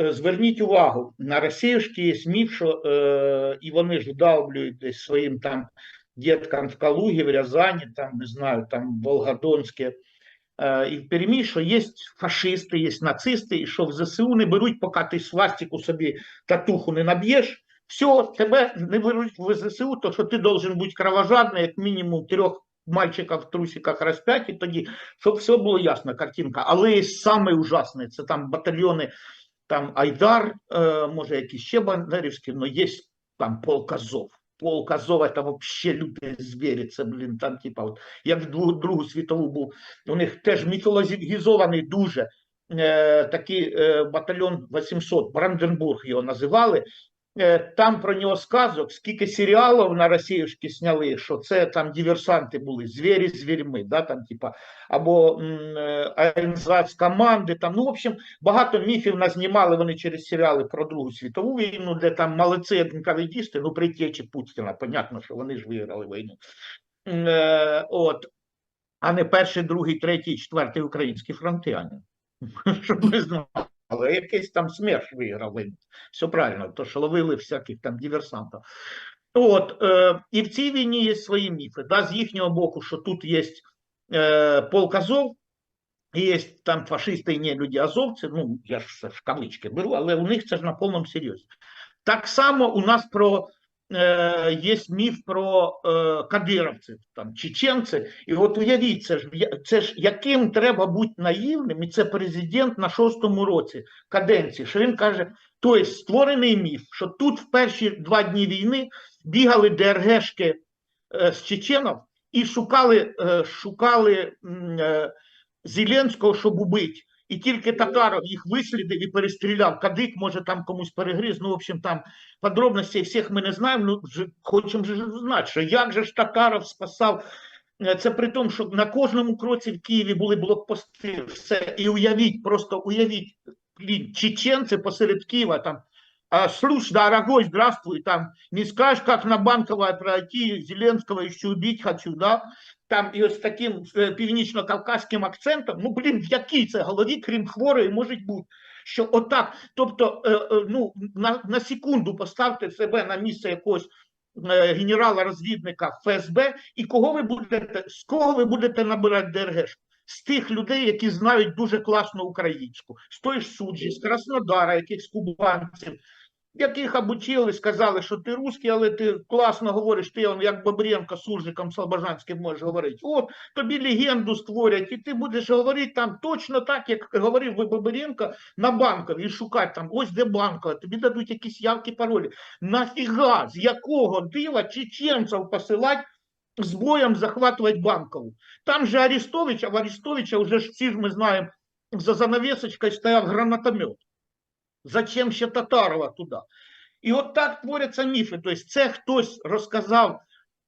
е, зверніть увагу, на Росіюшки є міф, що е, і вони ж вдавлюють своїм там діткам в Калугі, в Рязані, там, не знаю, там Волгодонське, е, і в Пермі, що є фашисти, є нацисти, і що в ЗСУ не беруть, поки ти свастику собі татуху не наб'єш, все, тебе не беруть в ЗСУ, то що ти должен бути кровожадний, як мінімум трьох мальчиків в трусиках розп'яті тоді, щоб все було ясно, картинка. Але саме ужасне, це там батальйони, там Айдар, е, може якісь ще бандерівські, але є там полк Азов. Полк Азов – це вообще люди звірі, це, блін, там, типа, от, як в Другу, світову був, у них теж міфологізований дуже е, такий е, батальйон 800, Бранденбург його називали, там про нього сказок, скільки серіалів на Росіюшки сняли, що це там диверсанти були, звірі з звірьми, да, там, типа, або е, команди. Там, ну, в общем, багато міфів назнімали вони через серіали про Другу світову війну, де там молодці НКВДісти, ну, при течі Путіна, понятно, що вони ж виграли війну. Е, от, а не перший, другий, третій, четвертий українські фронти. Щоб ми знали. Але якийсь там СМЕРШ виграв. Все правильно, то що ловили всяких там диверсантів. От, е, і в цій війні є свої міфи. Да, з їхнього боку, що тут є е, полк Азов, є там фашисти і не люди азовці, ну, я ж в кавички беру, але у них це ж на повному серйозі. Так само у нас про е, є міф про е, кадировців, там, чеченці. І от уявіть, це ж, це ж яким треба бути наївним, і це президент на шостому році каденції, що він каже, тобто створений міф, що тут в перші два дні війни бігали ДРГшки е, з чеченів і шукали, е, шукали е, Зеленського, щоб убити. І тільки Татаров їх вислідив і перестріляв. Кадик, може, там комусь перегриз. Ну, в общем, там подробностей всіх ми не знаємо. Ну, вже хочемо ж знати, що як же ж Татаров спасав. Е, Це при тому, що на кожному кроці в Києві були блокпости. Все. І уявіть, просто уявіть, блін, чеченці посеред Києва там. Слушай, дорогой, здравствуй, там, не скажешь, как на Банковое пройти, Зеленского еще убить хочу, да? Там і ось таким е, північно-кавказьким акцентом, ну, блін, в якій це голові, крім хворої, може бути, що отак, тобто, е, е, ну, на, на секунду поставте себе на місце якогось генерала-розвідника ФСБ, і кого ви будете, з кого ви будете набирати ДРГ? З тих людей, які знають дуже класно українську, з той ж суджі, з Краснодара, яких кубанців, яких обучили, сказали, що ти русський, але ти класно говориш, ти як Бобренко з Суржиком Слобожанським можеш говорити. От тобі легенду створять, і ти будеш говорити там точно так, як говорив Бобренко на банкові, і шукати там, ось де банкова, тобі дадуть якісь явки, паролі. Нафіга, з якого дива чеченців посилати з боєм захватувати банкову? Там же Арестович, а в Арестовича вже ж всі ж ми знаємо, за занавесочкою стояв гранатомет. Зачем ще Татарова туди? І от так творяться міфи. Тобто це хтось розказав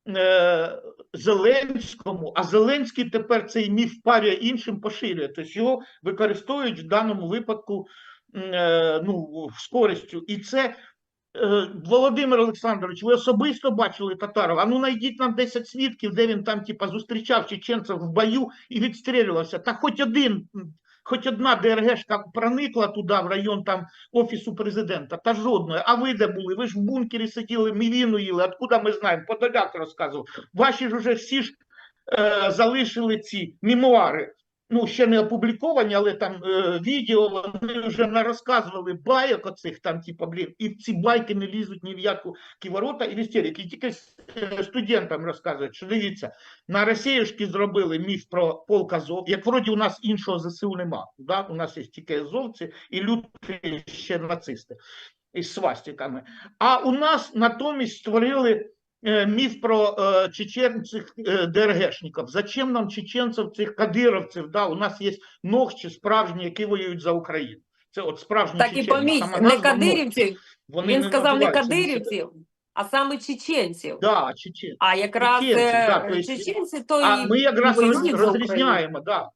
е, Зеленському, а Зеленський тепер цей міф парює іншим поширює. Тобто його використовують в даному випадку е, ну, з користю. І це е, Володимир Олександрович, ви особисто бачили Татарова? А ну знайдіть нам 10 свідків, де він там типа зустрічав чеченців в бою і відстрілювався. Та хоч один. Хоч одна ДРГшка проникла туди, в район там офісу президента, та жодної. А ви де були? Ви ж в бункері сиділи, мівіну їли. Откуда ми знаємо? Подоляк розказував. Ваші ж уже всі ж е, залишили ці мемуари. Ну, ще не опубліковані, але там е, відео вони вже не розказували байок оцих там, типу, блін, і ці байки не лізуть ні в яку ківорота і в. І тільки е, студентам розказують, що дивіться, на Росіюшки зробили міф про полк Азов, як вроді у нас іншого ЗСУ нема. Да? У нас є тільки азовці і люті ще нацисти із свастиками. А у нас натомість створили міф про е, чеченців е, ДРГшників. Зачем нам чеченців, цих кадировців? Да? У нас є ногчі справжні, які воюють за Україну. Це от справжні Так і чеченці. поміть, не назва кадирівців, Вони він сказав не кадирівців, а саме чеченців. Да, чеченці. А якраз Чеченці, е, да, то есть- чеченці то А і ми якраз роз- розрізняємо, да.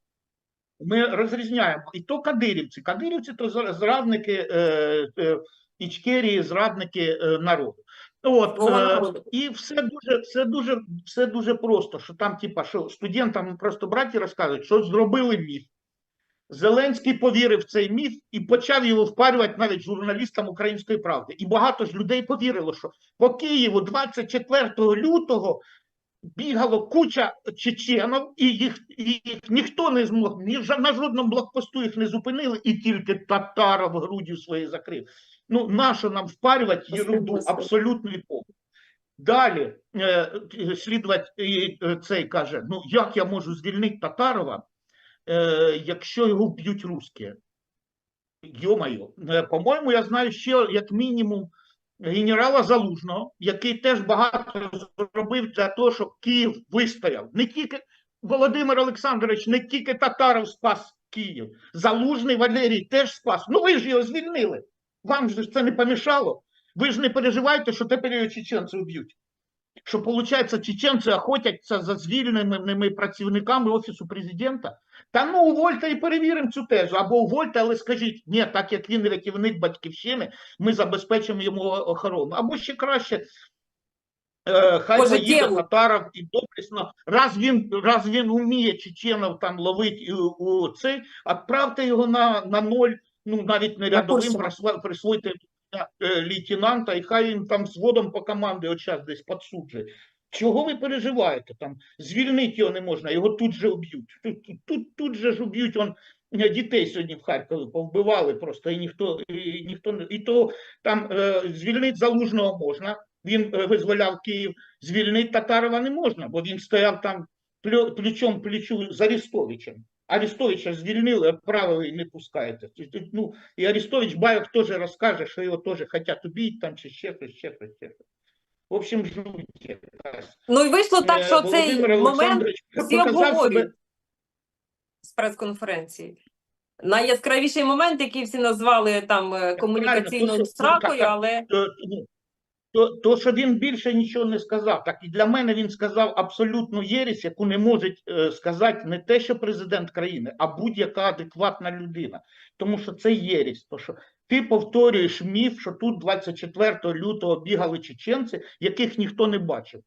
Ми розрізняємо. І то кадирівці. Кадирівці то зрадники е, е, Ічкерії, зрадники е, народу. От, е, і все дуже, все дуже, все дуже просто, що там, типа, що студентам просто браті розказують, що зробили міф. Зеленський повірив в цей міф і почав його впарювати навіть журналістам української правди. І багато ж людей повірило, що по Києву 24 лютого бігало куча чеченів, і їх, і їх ніхто не змог, ні на жодному блокпосту їх не зупинили, і тільки Татаров грудю свої закрив. Ну, нащо нам впарювати ерунду Господи. абсолютний. Далі е, е, е, цей каже: ну як я можу звільнити Татарова, е, якщо його вб'ють русські? Йо-моє, Е, по-моєму, я знаю ще як мінімум генерала Залужного, який теж багато зробив для того, щоб Київ вистояв. Не тільки Володимир Олександрович, не тільки Татаров спас Київ, Залужний Валерій теж спас. Ну ви ж його звільнили. Вам же це не помішало. Ви ж не переживаєте, що тепер його чеченці вб'ють. Що, виходить, чеченці охотяться за звільненими працівниками Офісу президента. Та ну увольте і перевіримо цю тезу. Або увольте, але скажіть, ні, так як він рятівник батьківщини, ми забезпечимо йому охорону. Або ще краще, е, хай Може, поїде Татаров і доблесно, раз він, раз він вміє чеченів там ловити у, у цей, відправте його на, на ноль, ну навіть не рядовим, присва- присвойте е, лейтенанта, і хай він там з водом по команді от час десь підсуджує. Чого ви переживаєте? Там звільнити його не можна, його тут же вб'ють. Тут, тут, тут, же ж вб'ють. Он е, дітей сьогодні в Харкові повбивали просто, і ніхто, і ніхто не і то там е, звільнити залужного можна. Він е, визволяв Київ. Звільнити Татарова не можна, бо він стояв там плечом плечу з Арестовичем. Арестовича звільнили, відправили і не пускаєте. Т- т- Ну, і Арестович Байок теж розкаже, що його теж хочуть убити, там чи ще щось, ще щось, ще щось. В общем, жуть. Ну і вийшло так, Е, що цей момент всі обговорюють з прес-конференції. Найяскравіший момент, який всі назвали там е, комунікаційною стракою, але то, ну, то, то, що він більше нічого не сказав. Так і для мене він сказав абсолютну єресь, яку не може е, сказати не те, що президент країни, а будь-яка адекватна людина. Тому що це єресь. То, що ти повторюєш міф, що тут 24 лютого бігали чеченці, яких ніхто не бачив.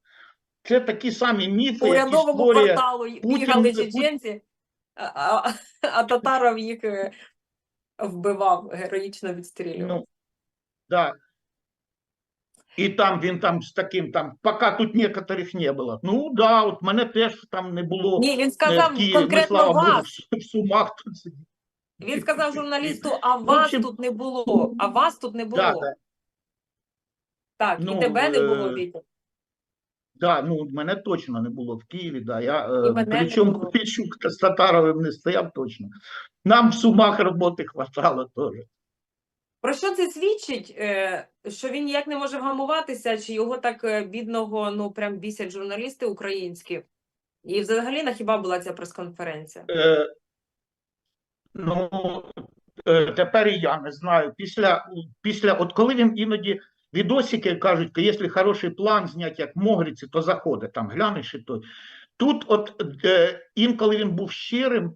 Це такі самі міфи, по які урядовому кварталу Путін- бігали чеченці, а, а, а Татаров їх е, вбивав, героїчно відстрілював. Ну, да. І там він там з таким там, поки тут некоторих не було. Ну да, от мене теж там не було. Ні, він е, сказав в Києві. конкретно Ми, слава Богу, вас. в, в Сумах тут. Він сказав журналісту, а вас общем- тут не було, а вас тут не було. Да, да, Так, Ну, і тебе не було, е, Вітя. да, ну, мене точно не було в Києві, да. Я, І е, мене не причому було. З Татаровим не стояв точно. Нам в Сумах роботи хватало теж. Про що це свідчить? Е, Що він ніяк не може вгамуватися, чи його так е, бідного, ну прям бісять журналісти українські? І взагалі на хіба була ця прес-конференція? Е, ну, е, тепер і я не знаю. Після, після, от коли він іноді відосики кажуть, якщо хороший план зняти, як Могриці, то заходить, там глянеш і той. Тут от е, інколи він був щирим,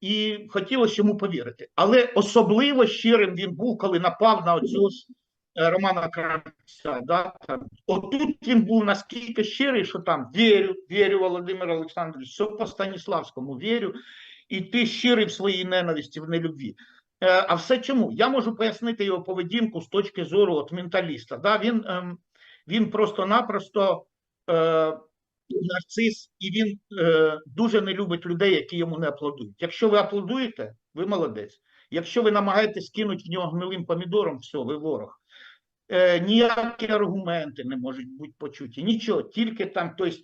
і хотілося йому повірити. Але особливо щирим він був, коли напав на оцього ж, е, Романа Кравця. Да? Отут він був наскільки щирий, що там вірю, вірю, Володимир Олександрович, все по Станіславському вірю, і ти щирий в своїй ненависті, в нелюбві. Е, А все чому? Я можу пояснити його поведінку з точки зору от, менталіста. Да? Він, ем, він просто-напросто е, нарцис, і він е, дуже не любить людей, які йому не аплодують. Якщо ви аплодуєте, ви молодець. Якщо ви намагаєтесь кинути в нього гнилим помідором, все, ви ворог. Е, ніякі аргументи не можуть бути почуті. Нічого, тільки там, тобто,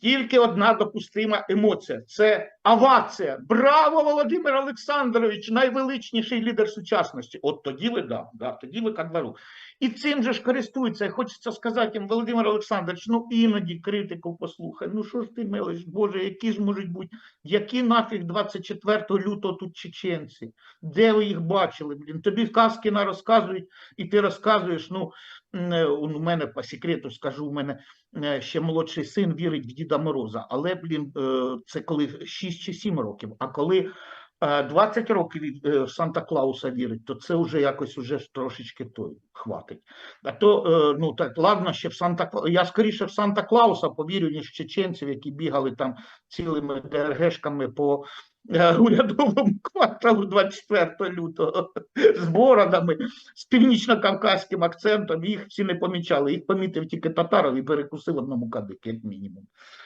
тільки одна допустима емоція це авація. Браво, Володимир Олександрович, найвеличніший лідер сучасності. От тоді ви да, да тоді ви ка двору. І цим же ж користуються. І хочеться сказати їм, Володимир Олександрович, ну іноді критику послухай. Ну що ж ти милиш, Боже, які ж можуть бути, які нафіг 24 лютого тут чеченці? Де ви їх бачили? Блін? Тобі казки на розказують, і ти розказуєш. Ну е, у мене по секрету скажу, у мене е, ще молодший син вірить в Діда Мороза, але блін, е, це коли 6 чи 7 років. А коли е, 20 років від, е, в Санта Клауса вірить, то це вже якось уже трошечки той хватить. А то е, ну так ладно, ще в Санта Я скоріше в Санта Клауса повірю, ніж в чеченців, які бігали там цілими ДРГшками по е, урядовому кварталу 24 лютого з бородами, з північно-кавказьким акцентом. Їх всі не помічали. Їх помітив тільки татаров і перекусив одному кадик, як мінімум.